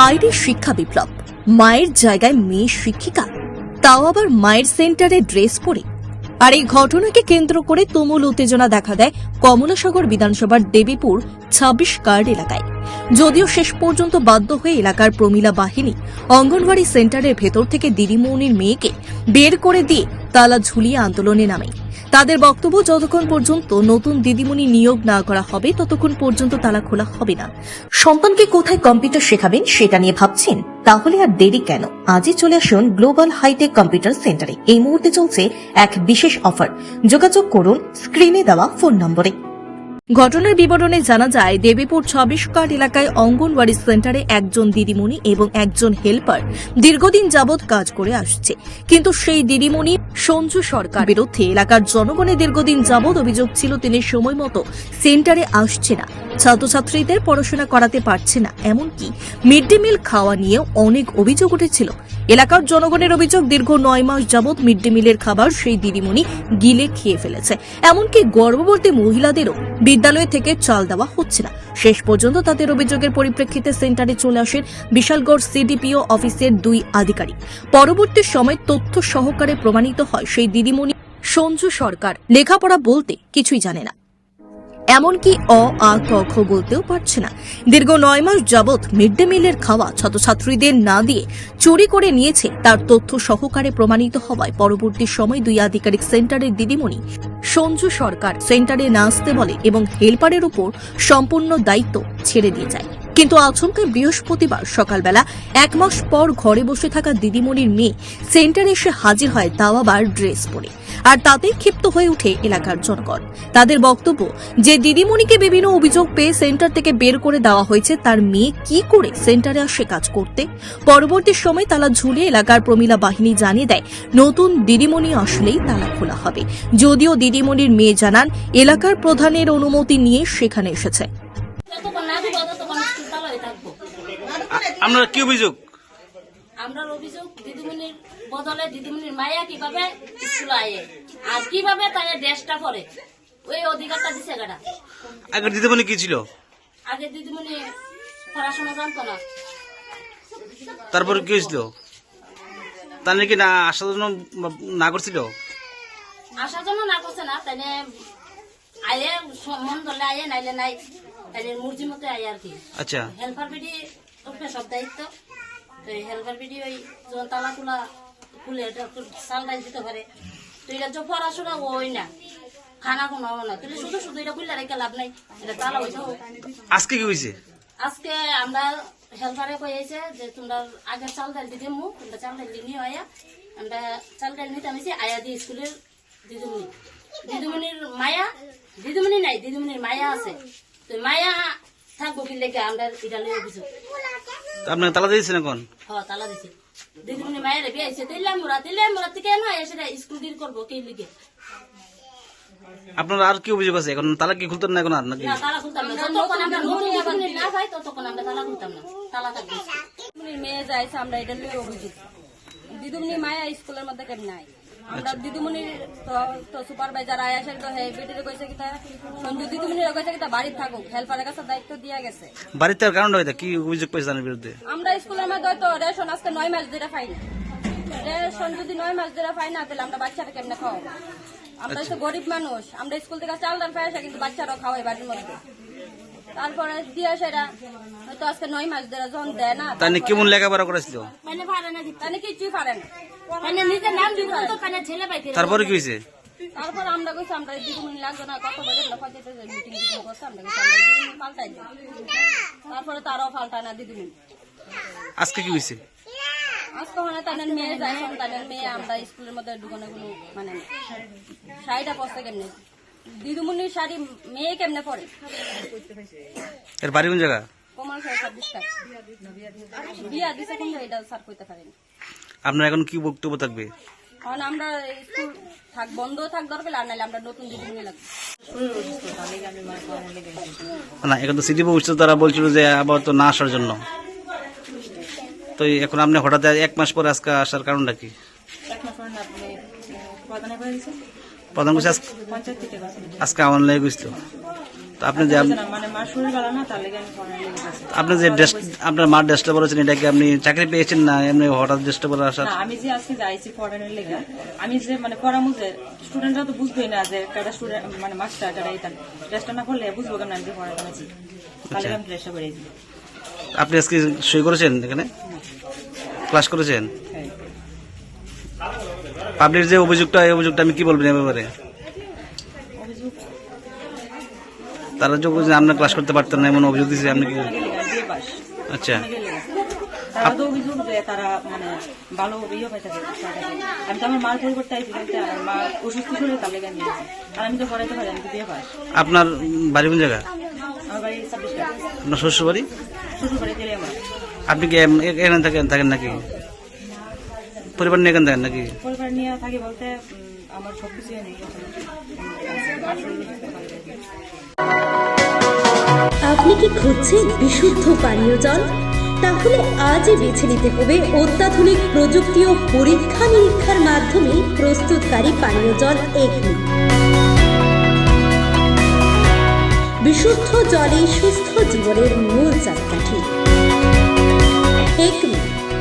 হাইরে শিক্ষা বিপ্লব। মায়ের জায়গায় মেয়ে শিক্ষিকা। তাও আবার মায়ের সেন্টারে ড্রেস পরে। আর এই ঘটনাকে কেন্দ্র করে তুমুল উত্তেজনা দেখা দেয় কমলাসাগর বিধানসভার দেবীপুর ছাব্বিশ কার্ড এলাকায়। যদিও শেষ পর্যন্ত বাধ্য হয়ে এলাকার প্রমিলা বাহিনী অঙ্গনওয়াড়ি সেন্টারের ভেতর থেকে দিদিমৌনির মেয়েকে বের করে দিয়ে তালা ঝুলিয়ে আন্দোলনে নামে। তাদের বক্তব্য যতক্ষণ পর্যন্ত নতুন দিদিমণি নিয়োগ না করা হবে, ততক্ষণ পর্যন্ত তালা খোলা হবে না। সন্তানকে কোথায় কম্পিউটার শেখাবেন সেটা নিয়ে ভাবছেন? তাহলে আর দেরি কেন? আজই চলে আসুন গ্লোবাল হাইটেক কম্পিউটার সেন্টারে। এই মুহূর্তে চলছে এক বিশেষ অফার। যোগাযোগ করুন স্ক্রিনে দেওয়া ফোন নম্বরে। ঘটনার বিবরণে জানা যায়, দেবীপুর ছাব্বিশ কার্ড এলাকায় অঙ্গনওয়াড়ি সেন্টারে একজন দিদিমণি এবং একজন হেল্পার দীর্ঘদিন যাবৎ কাজ করে আসছে। কিন্তু সেই দিদিমণি সঞ্জু সরকার। বিরুদ্ধে এলাকার জনগণের দীর্ঘদিন যাবৎ অভিযোগ ছিল তিনি সময় মতো সেন্টারে আসছে না। ছাত্রছাত্রীদের পড়াশোনা করাতে পারছে না। এমনকি মিড ডে মিল খাওয়া নিয়েও অনেক অভিযোগ উঠেছিল। এলাকার জনগণের অভিযোগ দীর্ঘ নয় মাস যাবৎ মিড ডে মিলের খাবার সেই দিদিমণি গিলে খেয়ে ফেলেছে। এমনকি গর্ভবতী মহিলাদেরও বিদ্যালয় থেকে চাল দেওয়া হচ্ছে না। শেষ পর্যন্ত তাদের অভিযোগের পরিপ্রেক্ষিতে সেন্টারে চলে আসেন বিশালগড় সিডিপিও অফিসের দুই আধিকারিক। পরবর্তী সময় তথ্য সহকারে প্রমাণিত হয় সেই দিদিমণি সঞ্জু সরকার। লেখাপড়া বলতে কিছুই জানে না। এমনকি অ, আ, ক, খ বলতেও পারছে না। দীর্ঘ নয় মাস যাবৎ মিড ডে মিলের খাওয়া ছাত্রছাত্রীদের না দিয়ে চুরি করে নিয়েছে তার তথ্য সহকারে প্রমাণিত হওয়ায় পরবর্তী সময় দুই আধিকারিক সেন্টারের দিদিমণি সঞ্জু সরকার সেন্টারে না আসতে বলে এবং হেলপারের উপর সম্পূর্ণ দায়িত্ব ছেড়ে দিয়ে যায়। কিন্তু আচমকা বৃহস্পতিবার সকালবেলা এক মাস পর ঘরে বসে থাকা দিদিমণির মেয়ে সেন্টারে এসে হাজির হয় তাও আবার ড্রেস পরে। আর তাতে ক্ষিপ্ত হয়ে ওঠে এলাকার জনগণ। তাদের বক্তব্য, যে দিদিমণিকে বিভিন্ন অভিযোগ পেয়ে সেন্টার থেকে বের করে দেওয়া হয়েছে, তার মেয়ে কি করে সেন্টারে আসে কাজ করতে? পরবর্তী সময় তালা ঝুলে এলাকার প্রমিলা বাহিনী জানিয়ে দেয়, নতুন দিদিমণি আসলেই তালা খোলা হবে। যদিও দিদিমণির মেয়ে জানান, এলাকার প্রধানের অনুমতি নিয়ে সেখানে এসেছে যতক্ষণ না দিব ততক্ষণ স্কুল চালাই থাকব আপনার কি অভিযোগ? আমরা অভিযোগ দিদিমণির বদলে দিদিমণির মায়া কীভাবে স্কুলে আয়ে আর কীভাবে তাই ওই অধিকারটা দিছে গাড়া আগে দিদিমণি কি ছিল? আগে দিদিমণি পড়াশোনা জানতো না। তারপরে কি হয়েছিল? তার নাকি না আসার জন্য না করছিল? আসার জন্য না করছে না তাইলে আয়ে মন ধরলে আয়ে নাইলে নাই তাইলে মর্জি মতো আয়ে আর কি। আচ্ছা। হেল্পার বিডি উপরে সব দায়িত্ব। তো এই হেল্পার বিডি ওই যখন তালা খোলা খুলে এটা একটু চাল ডাল দিতে পারে। তো এটা যে পড়াশোনা ওই না খানা কোনো না। তুই শুধু শুধু এটা খুললে রেখে লাভ নাই এটা তালা হইতে আজকে কি হয়েছে আজকে আমরা হেল্পারে কইছে যে তোমরা আগে চাল ডাল দিতে মু তোমরা চাল ডাল দিনি আয়া। আমরা চাল ডাল নিতে আমি আয়া দিয়ে স্কুলের দিদিমণি দিদিমণির মায়া দিদিমণি নাই দিদিমণির মায়া আছে। তো মায়া থাকব কি লেগে আমরা এটা অভিযোগ তা তালা দিয়েছেন এখন? হ তালা দিছে দিদিমণি মায়ের বিয়ে আইছে তেলাম মোরা তেলাম মোরা থেকে না এসে স্কুল দিন করব কে লিগে আপনার আর কি অভিযোগ আছে? এখন তালা কি খুলতেন না এখন আর নাকি? তালা খুলতাম না। যতক্ষণ আমরা নতুন দিদিমণি না পাই ততক্ষণ আমরা তালা খুলতাম না। তালা থাকবে মেয়ে যাইছে আমরা এটা নিয়ে অভিযোগ। দিদিমণি মায়া স্কুলের মধ্যে কেন নাই? আমরা দিদিমণির তো তো সুপারভাইজার আয়া তো হে বেটিরে কইছে কি তা সঞ্জু দিদিমণির কইছে কি তা বাড়ি থাকুক হেল্পারের কাছে দায়িত্ব দিয়া গেছে। বাড়িতে কারণ হয়তো কি অভিযোগ পেয়েছে তার বিরুদ্ধে আমরা স্কুলের মধ্যে হয়তো রেশন আজকে নয় মাস ধরে পাই না। রেশন যদি নয় মাস ধরে পাই না তাহলে আমরা বাচ্চাটা কেমনে খাওয়াবো? আমরা তো গরিব মানুষ আমরা স্কুল থেকে চাল ডাল পাই আসা কিন্তু বাচ্চারাও খাওয়াই বাড়ির মধ্যে। তারপরে দিয়ে সেটা হয়তো আজকে নয় মাস ধরে যখন দেয় না নাকি কেমন লেখাপড়া করেছিল? মানে পারে না তাহলে কিছুই পারে না। মানে নিজের নাম দিব তো মানে ছেলে পাইতে তারপরে কি হয়েছে? তারপর আমরা কইছি আমরা দিদিমণি লাগবে না কত বছর না কত মিটিং মিটিং করছে আমরা কইছি আমরা দিদিমণি পাল্টাই তারপরে তারাও পাল্টায় না দিদিমণি আজকে কি হয়েছে? আজকে মানে তাদের মেয়ে যায় মেয়ে আমরা স্কুলের মধ্যে ঢুকানো মানে। শাড়িটা কেমনে? দিদিমণির শাড়ি মেয়ে কেমনে পরে? এর বাড়ি কোন জায়গা? আপনার এখন কি বক্তব্য থাকবে? কারণ আমরা স্কুল থাক বন্ধ থাক দরকার আর নাহলে আমরা নতুন দিদিমণি লাগবে। না এখন তো সিটি বসছে তারা বলছিল যে আবার তো না আসার জন্য। তো এখন আপনি হঠাৎ এক মাস পরে আজকে আসার কারণটা কি? প্রধান কইছে আজকে- আমার লেগে গেছিল। তো আপনি যে মানে। আপনি যে ড্রেস আপনার মার ড্রেসটা বলেছেন এটা কি আপনি চাকরি পেয়েছেন না? এমনি হঠাৎ ড্রেসটা আমি যে আজকে যাইছি পড়ানোর লেগে আমি যে মানে পড়ামু যে স্টুডেন্টরা তো বুঝবেই না যে একটা স্টুডেন্ট মানে মাস্টার যারা এটা ড্রেসটা না করলে বুঝব কেন আমি যে পড়াতে তাহলে আমি ড্রেসটা বেরিয়েছি আপনি আজকে সই করেছেন এখানে? ক্লাস করেছেন? পাবলিক যে অভিযোগটা এই অভিযোগটা আমি কি বলবেন এ ব্যাপারে? অভিযোগ তারা যে বলছেন আপনার ক্লাস করতে পারতেন না এমন অভিযোগ দিয়েছে আপনি কি আচ্ছা। তারা তো অভিযোগ যে তারা মানে ভালো ইয়ে পাই আমি তো আমার মার পরিবর্তে আইছি কিন্তু আমার মা অসুস্থ শরীরে তার লেগে আমি আর আমি তো পড়াইতে পারি আমি তো বিয়ে পাস। আপনার বাড়ি কোন জায়গা? আমার বাড়ি ছাব্বিশ আপনার শ্বশুর বাড়ি শ্বশুর বাড়ি তেলে আমার আপনি কি এখানে থাকেন থাকেন নাকি? পরিবার নিয়ে এখানে থাকেন নাকি? পরিবার নিয়ে থাকি বলতে আমার সব কিছু নেই আপনি কি খুঁজছেন বিশুদ্ধ পানীয় জল? তাহলে আজই বেছে নিতে হবে অত্যাধুনিক প্রযুক্তি ও পরীক্ষা নিরীক্ষার মাধ্যমে প্রস্তুতকারী পানীয় জল এগনি। বিশুদ্ধ জলে সুস্থ জীবনের মূল চাকাঠি। Acme